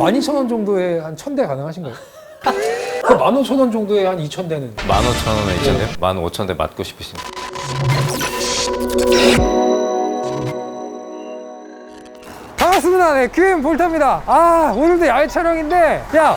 12,000원 정도에 한 1,000대 가능하신가요? 그 15,000원 정도에 한 2,000대는 15,000원에 있잖아요. 15,000대 맞고 싶으신. 반갑습니다. 네, QM 볼타입니다. 아, 오늘도 야외 촬영인데, 야,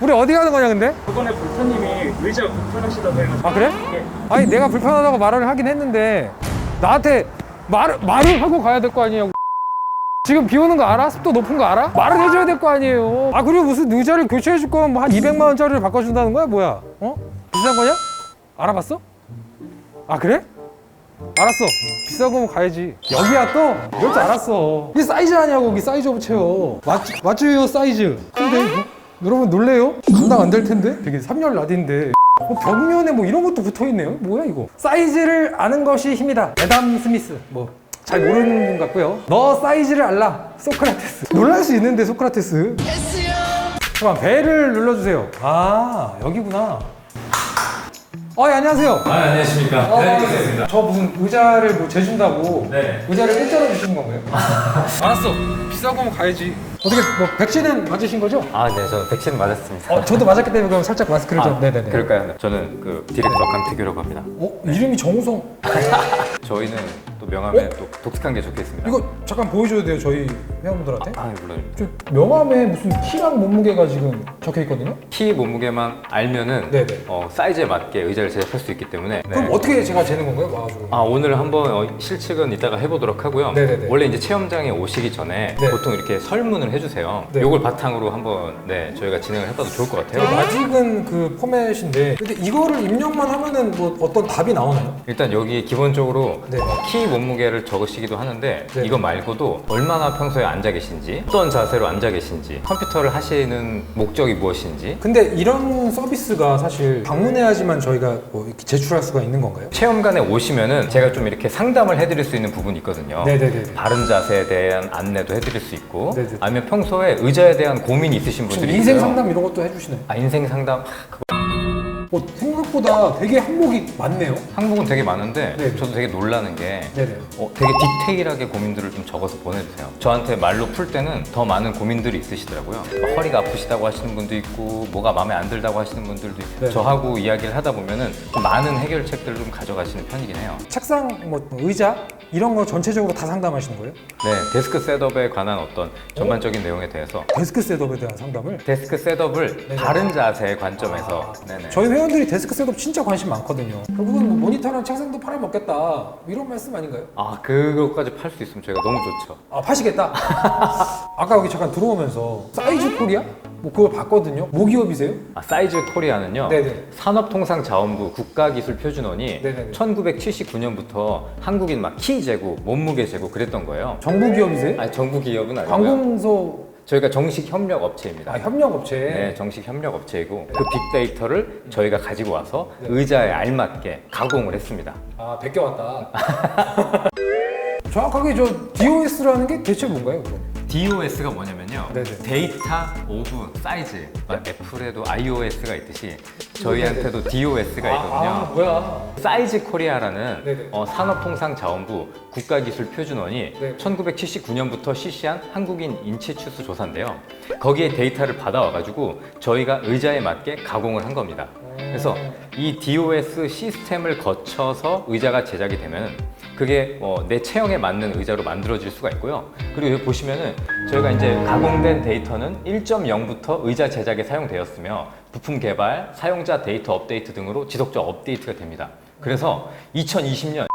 우리 어디 가는 거냐, 근데? 저번에 볼타님이 의자가 불편하시다고 해가지고 아, 그래? 아니, 내가 불편하다고 말을 하긴 했는데, 나한테 말, 말을 하고 가야 될 거 아니에요. 지금 비 오는 거 알아? 습도 높은 거 알아? 말을 해줘야 될 거 아니에요. 아, 그리고 무슨 의자를 교체해 줄 거면 뭐 한 200만 원짜리를 바꿔준다는 거야? 뭐야? 어? 비싼 거냐? 알아봤어? 아, 그래? 알았어. 비싼 거면 가야지. 여기야 또? 이럴 줄 알았어. 이게 사이즈 아니냐고, 여기 사이즈 업체요. 맞, 맞죠요, 사이즈. 근데, 뭐, 여러분 놀래요? 감당 안 될 텐데? 되게 3열 라디인데. 뭐 벽면에 뭐 이런 것도 붙어 있네요. 뭐야 이거? 사이즈를 아는 것이 힘이다. 에담 스미스. 뭐 잘 모르는 분 같고요. 너 사이즈를 알라. 소크라테스. 놀랄 수 있는데 소크라테스. 잠깐 배를 눌러주세요. 아 여기구나. 아 예, 안녕하세요. 아, 안녕하십니까. 어, 저 무슨 의자를 뭐 재준다고 네. 의자를 일자로 주시는 건가요? 알았어 비싼 거면 가야지 어떻게 뭐 백신은 맞으신 거죠? 아, 네, 저는 백신 맞았습니다. 어, 저도 맞았기 때문에 그럼 살짝 마스크를 좀 아, 네네네 그럴까요? 저는 그 디렉터 강태규라고 합니다. 어? 이름이 정우성 저희는 또 명함에 또 독특한 게 적혀 있습니다. 이거 잠깐 보여줘야 돼요 저희 회원분들한테 아, 물론. 저 명함에 무슨 키랑 몸무게가 지금 적혀 있거든요 키 몸무게만 알면은 네네. 어, 사이즈에 맞게 의자를 제작할 수 있기 때문에 그럼 네. 어떻게 제가 재는 건가요? 와가지고 아 오늘 한번 어, 실측은 이따가 해보도록 하고요. 네네네. 원래 이제 체험장에 오시기 전에 네. 보통 이렇게 설문을 해주세요. 네. 요걸 바탕으로 한번 네 저희가 진행을 해봐도 좋을 것 같아요. 아직은 그 포맷인데 근데 이거를 입력만 하면은 뭐 어떤 답이 나오나요? 일단 여기 기본적으로 네. 어, 키몸 무게를 적으시기도 하는데 네. 이거 말고도 얼마나 평소에 앉아 계신지 어떤 자세로 앉아 계신지 컴퓨터를 하시는 목적이 무엇인지 근데 이런 서비스가 사실 방문해야지만 저희가 뭐 이렇게 제출할 수가 있는 건가요? 체험관에 오시면은 제가 좀 이렇게 상담을 해드릴 수 있는 부분이 있거든요. 네네네. 바른 자세에 대한 안내도 해드릴 수 있고 네네. 아니면 평소에 의자에 대한 고민이 있으신 혹시 분들이 인생 있어요. 상담 이런 것도 해주시나요? 아 인생 상담 하, 그거 어, 생각보다 되게 항목이 많네요. 항목은 되게 많은데 네. 저도 되게 놀라는 게 네네. 어, 되게 디테일하게 고민들을 좀 적어서 보내주세요. 저한테 말로 풀 때는 더 많은 고민들이 있으시더라고요. 막 허리가 아프시다고 하시는 분도 있고, 뭐가 마음에 안 들다고 하시는 분들도 있고, 네. 저하고 이야기를 하다 보면은 좀 많은 해결책들을 좀 가져가시는 편이긴 해요. 책상, 뭐 의자 이런 거 전체적으로 다 상담하시는 거예요? 네, 데스크 셋업에 관한 어떤 전반적인 내용에 대해서 데스크 셋업에 대한 상담을? 데스크 셋업을 네네. 바른 자세의 관점에서 네네. 저희 회 원들이 데스크 셋업 진짜 관심 많거든요. 결국은 뭐 모니터랑 책상도 팔아먹겠다 뭐 이런 말씀 아닌가요? 아 그거까지 팔 수 있으면 저희가 너무 좋죠. 아 파시겠다. 아까 여기 잠깐 들어오면서 사이즈 코리아 뭐 그걸 봤거든요. 모기업이세요? 아, 사이즈 코리아는요. 네네. 산업통상자원부 국가기술표준원이 네네네. 1979년부터 한국인 막 키 재고, 몸무게 재고 그랬던 거예요. 정부 기업이세요? 아니 정부 기업은 아니고요. 관공서 저희가 정식 협력 업체입니다. 아, 협력업체. 네, 정식 협력 업체이고 그 빅데이터를 저희가 가지고 와서 네. 의자에 알맞게 가공을 했습니다. 아 베껴왔다. 정확하게 저 DOS라는 게 대체 뭔가요? 그럼? DOS가 뭐냐면요. 네네. 데이터 오브 사이즈. 막 애플에도 iOS가 있듯이 저희한테도 DOS가 있거든요. 아, 뭐야? 사이즈 코리아라는 네네. 어, 산업통상자원부 국가기술표준원이 네. 1979년부터 실시한 한국인 인체 추수 조사인데요. 거기에 데이터를 받아와가지고 저희가 의자에 맞게 가공을 한 겁니다. 그래서 이 DOS 시스템을 거쳐서 의자가 제작이 되면 그게 어, 내 체형에 맞는 의자로 만들어질 수가 있고요. 그리고 여기 보시면은 저희가 이제 가공된 데이터는 1.0부터 의자 제작에 사용되었으며 부품 개발, 사용자 데이터 업데이트 등으로 지속적 업데이트가 됩니다. 그래서 2020년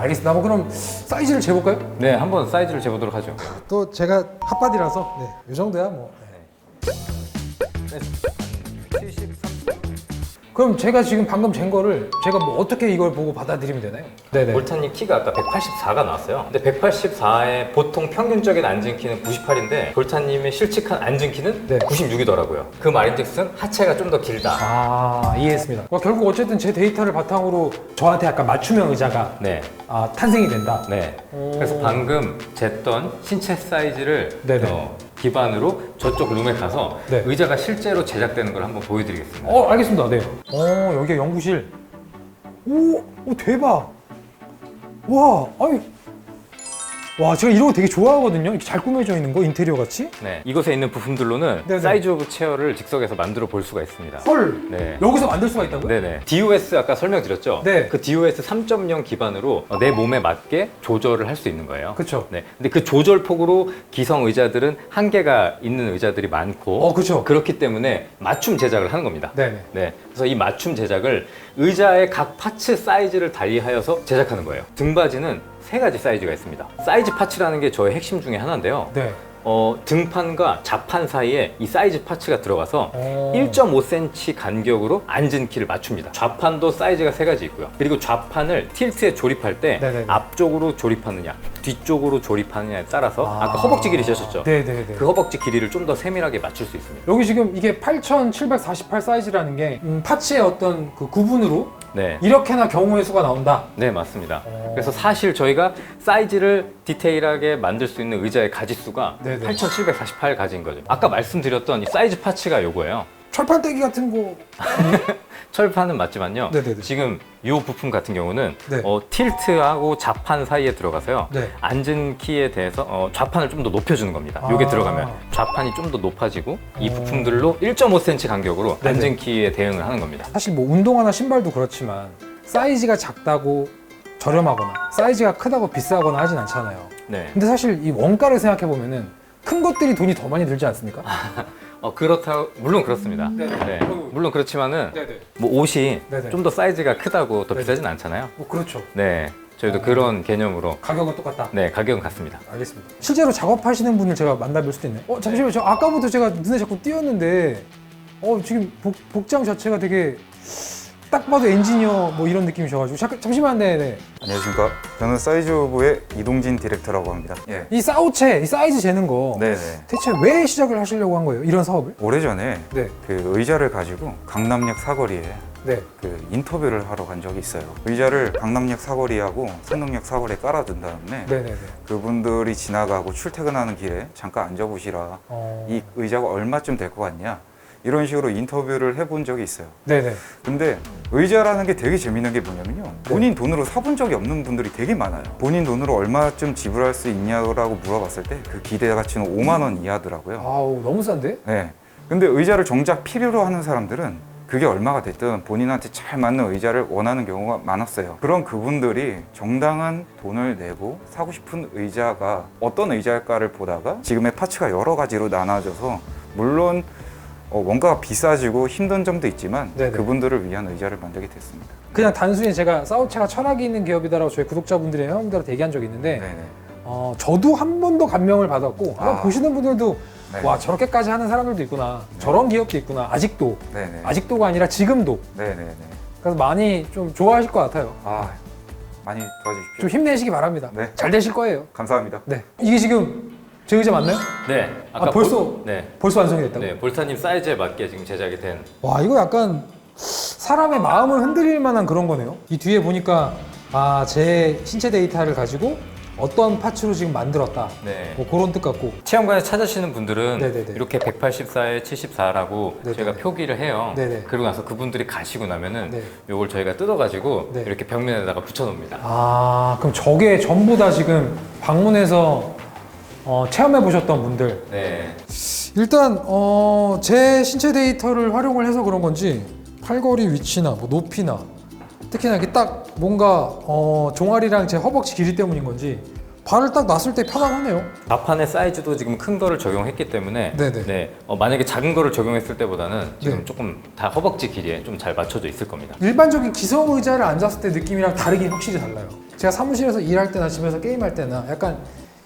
알겠습니다. 한번 그럼 사이즈를 재볼까요? 네 한번 사이즈를 재보도록 하죠. 또 제가 핫바디라서 네, 이 정도야 뭐. 네. 그럼 제가 지금 방금 잰 거를 제가 뭐 어떻게 이걸 보고 받아들이면 되나요? 네네. 볼타님 키가 아까 184가 나왔어요. 근데 184의 보통 평균적인 앉은 키는 98인데 볼타님의 실측한 앉은 키는 네. 96이더라고요. 그 말인즉슨 하체가 좀 더 길다. 아 이해했습니다. 와, 결국 어쨌든 제 데이터를 바탕으로 저한테 약간 맞춤형 의자가 네. 아, 탄생이 된다. 네. 오. 그래서 방금 쟀던 신체 사이즈를 네네. 어, 기반으로 저쪽 rum에 가서 네. 의자가 실제로 제작되는 걸 한번 보여드리겠습니다. 어 알겠습니다. 네. 어 여기가 연구실. 오, 오 대박. 와 아니 와 제가 이런 거 되게 좋아하거든요. 이렇게 잘 꾸며져 있는 거 인테리어 같이. 네, 이곳에 있는 부품들로는 네네. 사이즈 오브 체어를 즉석에서 만들어 볼 수가 있습니다. 헐. 네. 여기서 만들 수가 있다고요? 네네. DOS 아까 설명드렸죠? 네. 그 DOS 3.0 기반으로 내 몸에 맞게 조절을 할 수 있는 거예요. 그쵸. 네. 근데 그 조절 폭으로 기성 의자들은 한계가 있는 의자들이 많고 어 그쵸. 그렇기 때문에 맞춤 제작을 하는 겁니다. 네네. 네. 그래서 이 맞춤 제작을 의자의 각 파츠 사이즈를 달리하여서 제작하는 거예요. 등받이는 세 가지 사이즈가 있습니다. 사이즈 파츠라는 게 저의 핵심 중에 하나인데요. 네. 어, 등판과 좌판 사이에 이 사이즈 파츠가 들어가서 어. 1.5cm 간격으로 앉은 키를 맞춥니다. 좌판도 사이즈가 세 가지 있고요. 그리고 좌판을 틸트에 조립할 때 네네네. 앞쪽으로 조립하느냐, 뒤쪽으로 조립하느냐에 따라서 아. 아... 까 허벅지 길이 재셨죠? 네네네. 그 허벅지 길이를 좀 더 세밀하게 맞출 수 있습니다. 여기 지금 이게 8,748 사이즈라는 게 음, 파츠의 어떤 그 구분으로 네. 이렇게나 경우의 수가 나온다. 네, 맞습니다. 어. 그래서 사실 저희가 사이즈를 디테일하게 만들 수 있는 의자의 가지수가 네네. 8,748 가지인 거죠. 아까 말씀드렸던 이 사이즈 파츠가 요거예요. 철판떼기 같은 거. 철판은 맞지만요. 네네네. 지금 이 부품 같은 경우는 네. 어, 틸트하고 좌판 사이에 들어가서요. 네. 앉은 키에 대해서 어, 좌판을 좀 더 높여주는 겁니다. 아. 요게 들어가면 좌판이 좀 더 높아지고 이 어. 부품들로 1.5cm 간격으로 네네. 앉은 키에 대응을 하는 겁니다. 사실 뭐 운동화나 신발도 그렇지만 사이즈가 작다고 저렴하거나 사이즈가 크다고 비싸거나 하진 않잖아요. 네. 근데 사실 이 원가를 생각해 보면은 큰 것들이 돈이 더 많이 들지 않습니까? 어, 그렇다 물론 그렇습니다. 네네. 네. 물론 그렇지만은 네네. 뭐 옷이 네네. 좀 더 사이즈가 크다고 더 네네. 비싸진 않잖아요. 뭐 그렇죠. 네. 저희도 어. 그런 개념으로 가격은 똑같다. 네, 가격은 같습니다. 알겠습니다. 실제로 작업하시는 분을 제가 만나볼 수도 있네요. 어 잠시만요. 저 아까부터 제가 눈에 자꾸 띄었는데 어 지금 복, 복장 자체가 되게 딱 봐도 엔지니어 뭐 이런 느낌이셔가지고 잠깐 잠시만 네네. 안녕하십니까. 저는 사이즈 오브의 이동진 디렉터라고 합니다. 예. 이 사우체 이 사이즈 재는 거 네네. 대체 왜 시작을 하시려고 한 거예요? 이런 사업을? 오래전에 네. 그 의자를 가지고 강남역 사거리에 네. 그 인터뷰를 하러 간 적이 있어요. 의자를 강남역 사거리하고 성능역 사거리에 깔아둔 다음에 네네네. 그분들이 지나가고 출퇴근하는 길에 잠깐 앉아보시라. 어... 이 의자가 얼마쯤 될 것 같냐. 이런 식으로 인터뷰를 해본 적이 있어요. 네네. 근데 의자라는 게 되게 재밌는 게 뭐냐면요. 본인 돈으로 사본 적이 없는 분들이 되게 많아요. 본인 돈으로 얼마쯤 지불할 수 있냐고 물어봤을 때 그 기대 가치는 5만 원 이하더라고요. 아우 너무 싼데? 네. 근데 의자를 정작 필요로 하는 사람들은 그게 얼마가 됐든 본인한테 잘 맞는 의자를 원하는 경우가 많았어요. 그런 그분들이 정당한 돈을 내고 사고 싶은 의자가 어떤 의자일까를 보다가 지금의 파츠가 여러 가지로 나눠져서 물론 어, 원가가 비싸지고 힘든 점도 있지만 네네. 그분들을 위한 의자를 만들게 됐습니다. 그냥 단순히 제가 사우체가 철학이 있는 기업이다라고 저희 구독자분들이 형들한테 얘기한 적이 있는데 네네. 어, 저도 한 번 더 감명을 받았고 아. 보시는 분들도 네. 와 저렇게까지 하는 사람들도 있구나 저런 기업도 있구나 아직도 네네. 아직도가 아니라 지금도 네네네. 그래서 많이 좀 좋아하실 것 같아요 아 많이 도와주십시오. 좀 힘내시기 바랍니다 네. 잘 되실 거예요 감사합니다. 네 이게 지금 제 의자 맞나요? 네. 아, 벌써? 볼, 네. 벌써 완성이 됐다고? 네, 볼타님 사이즈에 맞게 지금 제작이 된 와 이거 약간 사람의 마음을 흔들릴 만한 그런 거네요 이 뒤에 보니까 아 제 신체 데이터를 가지고 어떤 파츠로 지금 만들었다 네. 뭐 그런 뜻 같고 체험관에 찾으시는 분들은 네네네. 이렇게 184에 74라고 네네네. 저희가 표기를 해요. 네네. 그러고 나서 그분들이 가시고 나면은 네. 요걸 저희가 뜯어가지고 네. 이렇게 벽면에다가 붙여놓습니다. 아 그럼 저게 전부 다 지금 방문해서 어, 체험해 보셨던 분들 네. 일단 어, 제 신체 데이터를 활용을 해서 그런 건지 팔걸이 위치나 뭐 높이나 특히나 이렇게 딱 뭔가 어, 종아리랑 제 허벅지 길이 때문인 건지 발을 딱 놨을 때 편안하네요 좌판의 사이즈도 지금 큰 거를 적용했기 때문에 네네. 네. 어, 만약에 작은 거를 적용했을 때보다는 지금 네. 조금 다 허벅지 길이에 좀 잘 맞춰져 있을 겁니다. 일반적인 기성 의자를 앉았을 때 느낌이랑 다르긴 확실히 달라요 제가 사무실에서 일할 때나 집에서 게임할 때나 약간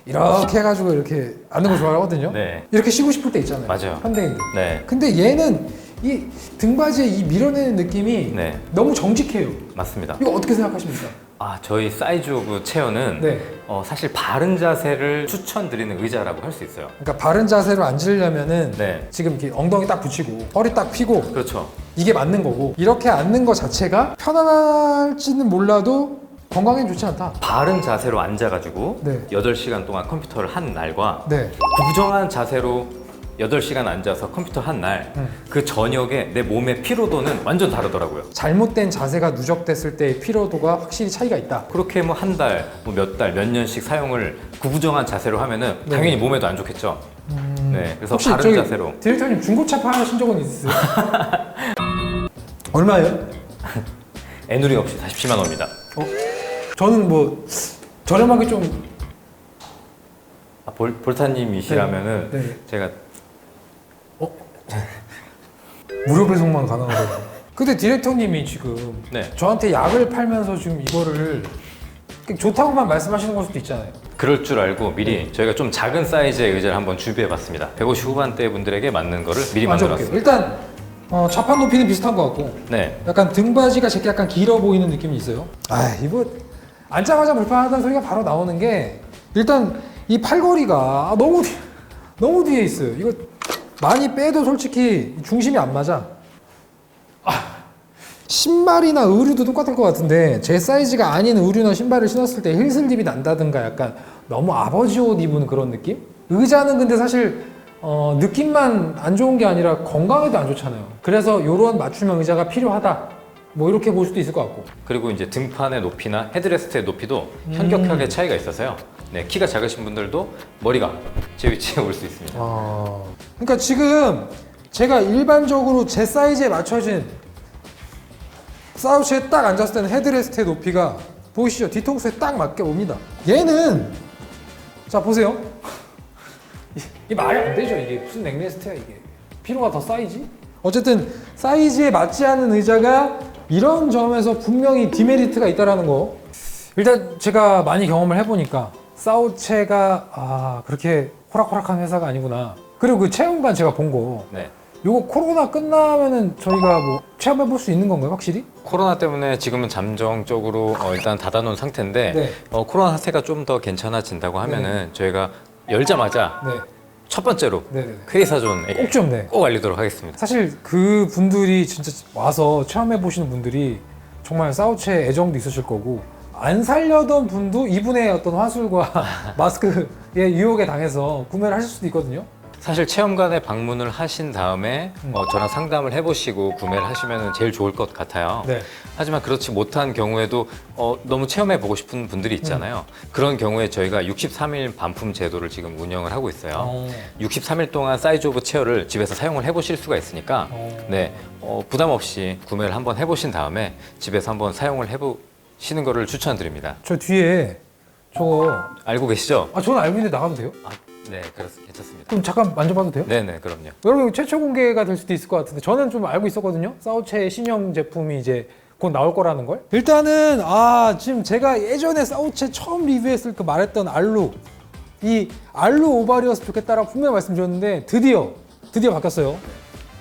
이렇게 해가지고 이렇게 앉는 거 좋아하거든요 네. 이렇게 쉬고 싶을 때 있잖아요 맞아요. 현대인들 네. 근데 얘는 이 등받이에 이 밀어내는 느낌이 네. 너무 정직해요. 맞습니다. 이거 어떻게 생각하십니까? 아, 저희 사이즈 오브 체어는 네. 어, 사실 바른 자세를 추천드리는 의자라고 할 수 있어요. 그러니까 바른 자세로 앉으려면은 네. 지금 이렇게 엉덩이 딱 붙이고 허리 딱 펴고 그렇죠. 이게 맞는 거고 이렇게 앉는 거 자체가 편안할지는 몰라도 건강엔 좋지 않다. 바른 자세로 앉아가지고 네. 8시간 동안 컴퓨터를 한 날과 네. 부정한 자세로 8시간 앉아서 컴퓨터 한 날 음. 그 저녁에 내 몸의 피로도는 완전 다르더라고요. 잘못된 자세가 누적됐을 때의 피로도가 확실히 차이가 있다. 그렇게 뭐 한 달, 뭐 몇 달, 몇 년씩 사용을 구부정한 자세로 하면은 네. 당연히 몸에도 안 좋겠죠. 네, 그래서 혹시 바른 저기 자세로 디렉터님 중고차 파신 적은 있으세요? 얼마예요? 애누리 없이 47만 원입니다. 저는 뭐 저렴하게 좀 아, 볼, 볼타님이시라면은 네, 네. 제가 무료 배송만 가능하거든요. 근데 디렉터님이 지금 네. 저한테 약을 팔면서 지금 이거를 좋다고만 말씀하시는 걸 수도 있잖아요. 그럴 줄 알고 네. 미리 저희가 좀 작은 사이즈의 의자를 한번 준비해봤습니다. 150 후반대 분들에게 맞는 거를 미리. 만들었습니다. 일단 어, 좌판 높이는 비슷한 것 같고 네, 약간 등받이가 제게 약간 길어 보이는 느낌이 있어요. 아 이거 앉자마자 불편하다는 소리가 바로 나오는 게 일단 이 팔걸이가 너무 뒤, 너무 뒤에 있어요. 이거 많이 빼도 솔직히 중심이 안 맞아. 아, 신발이나 의류도 똑같을 것 같은데 제 사이즈가 아닌 의류나 신발을 신었을 때 힐슬립이 난다든가 약간 너무 아버지 옷 입은 그런 느낌? 의자는 근데 사실 어, 느낌만 안 좋은 게 아니라 건강에도 안 좋잖아요. 그래서 이런 맞춤형 의자가 필요하다. 뭐 이렇게 볼 수도 있을 것 같고. 그리고 이제 등판의 높이나 헤드레스트의 높이도 음. 현격하게 차이가 있어서요. 네, 키가 작으신 분들도 머리가 제 위치에 올 수 있습니다. 아, 그러니까 지금 제가 일반적으로 제 사이즈에 맞춰진 사우치에 딱 앉았을 때는 헤드레스트의 높이가 보이시죠? 뒤통수에 딱 맞게 옵니다. 얘는 자 보세요. 이- 이 말이 안 되죠. 이게 무슨 넥레스트야 이게. 피로가 더 쌓이지? 어쨌든 사이즈에 맞지 않는 의자가 이런 점에서 분명히 디메리트가 있다라는 거. 일단 제가 많이 경험을 해보니까 사우체가 아 그렇게 호락호락한 회사가 아니구나. 그리고 그 체험관 제가 본 거. 네. 요거 코로나 끝나면은 저희가 뭐 체험해 볼 수 있는 건가요, 확실히? 코로나 때문에 지금은 잠정적으로 어, 일단 닫아놓은 상태인데 네. 어, 코로나 사태가 좀 더 괜찮아진다고 하면은 저희가 열자마자 네. 첫 번째로 네네네. 퀘이사존에 꼭좀 네. 꼭 알리도록 하겠습니다. 사실 그 분들이 진짜 와서 체험해 보시는 분들이 정말 사우체에 애정도 있으실 거고 안 살려던 분도 이분의 어떤 화술과 마스크의 유혹에 당해서 구매를 하실 수도 있거든요. 사실 체험관에 방문을 하신 다음에 음. 어, 저랑 상담을 해보시고 구매를 하시면 제일 좋을 것 같아요. 네. 하지만 그렇지 못한 경우에도 어, 너무 체험해 보고 싶은 분들이 있잖아요. 음. 그런 경우에 저희가 63일 반품 제도를 지금 운영을 하고 있어요. 어. 63일 동안 사이즈 오브 체어를 집에서 사용을 해보실 수가 있으니까 어. 네 어, 부담 없이 구매를 한번 해보신 다음에 집에서 한번 사용을 해보시는 거를 추천드립니다. 저 뒤에 저거 알고 계시죠? 아 저는 알고 있는데 나가도 돼요? 아, 네, 그렇습니다. 괜찮습니다. 그럼 잠깐 만져봐도 돼요? 네네, 그럼요. 여러분 최초 공개가 될 수도 있을 것 같은데 저는 좀 알고 있었거든요. 사우체의 신형 제품이 이제 곧 나올 거라는 걸. 일단은 아 지금 제가 예전에 사우체 처음 리뷰했을 때 말했던 알루 이 알루 오발이었으면 좋겠다라고 분명히 말씀드렸는데 드디어 드디어 바뀌었어요.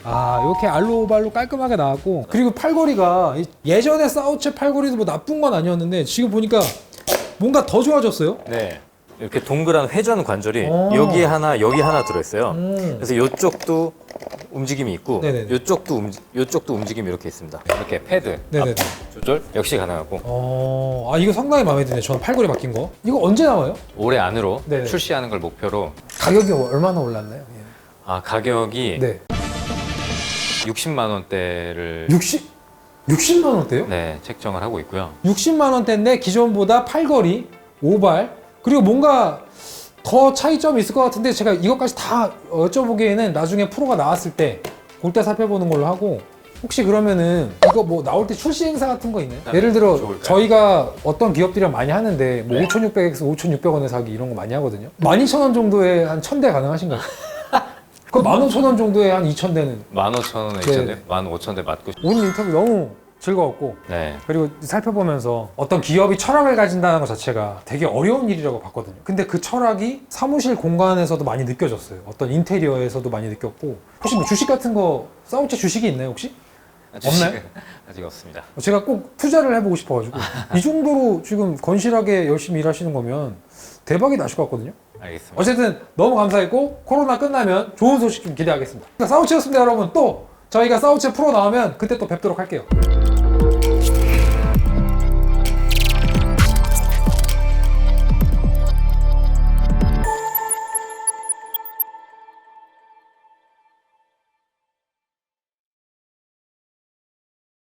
아 이렇게 알루 오발로 깔끔하게 나왔고 그리고 팔걸이가 이- 예전에 사우체 팔걸이도 뭐 나쁜 건 아니었는데 지금 보니까 뭔가 더 좋아졌어요. 네. 이렇게 동그란 회전 관절이 오. 여기 하나, 여기 하나 들어있어요. 음. 그래서 이쪽도 움직임이 있고, 네네네. 이쪽도 움직, 이쪽도 움직임이 이렇게 있습니다. 이렇게 패드, 네네네. 앞 조절 역시 가능하고 어, 아 이거 상당히 마음에 드네. 저는 팔걸이 바뀐 거. 이거 언제 나와요? 올해 안으로 네네. 출시하는 걸 목표로 가격이 얼마나 올랐나요? 아 가격이 네. 60만 원대를 60 60만 원대요? 네 책정을 하고 있고요. 60만 원대인데 기존보다 팔걸이, 오발 그리고 뭔가 더 차이점이 있을 것 같은데 제가 이것까지 다 여쭤보기에는 나중에 프로가 나왔을 때 그때 살펴보는 걸로 하고 혹시 그러면은 이거 뭐 나올 때 출시 행사 같은 거 있나요? 예를 들어 좋을까요? 저희가 어떤 기업들이랑 많이 하는데 뭐 네. 5,600X, 5,600원에 사기 이런 거 많이 하거든요. 12,000원 정도에 한 1,000대 가능하신가요? 그럼 15,000원 정도에 한 2,000대는 15,000원에 네. 2,000대, 15,000대 맞고 오늘 인터뷰 너무 즐거웠고 네. 그리고 살펴보면서 어떤 기업이 철학을 가진다는 것 자체가 되게 어려운 일이라고 봤거든요. 근데 그 철학이 사무실 공간에서도 많이 느껴졌어요. 어떤 인테리어에서도 많이 느꼈고 혹시 뭐 주식 같은 거 사우체 주식이 있나요 혹시? 주식은 아직 없습니다. 제가 꼭 투자를 해보고 싶어가지고 이 정도로 지금 건실하게 열심히 일하시는 거면 대박이 나실 것 같거든요. 알겠습니다. 어쨌든 너무 감사했고 코로나 끝나면 좋은 소식 좀 기대하겠습니다. 사우체였습니다 여러분. 또 저희가 사우체 프로 나오면 그때 또 뵙도록 할게요. Thank you.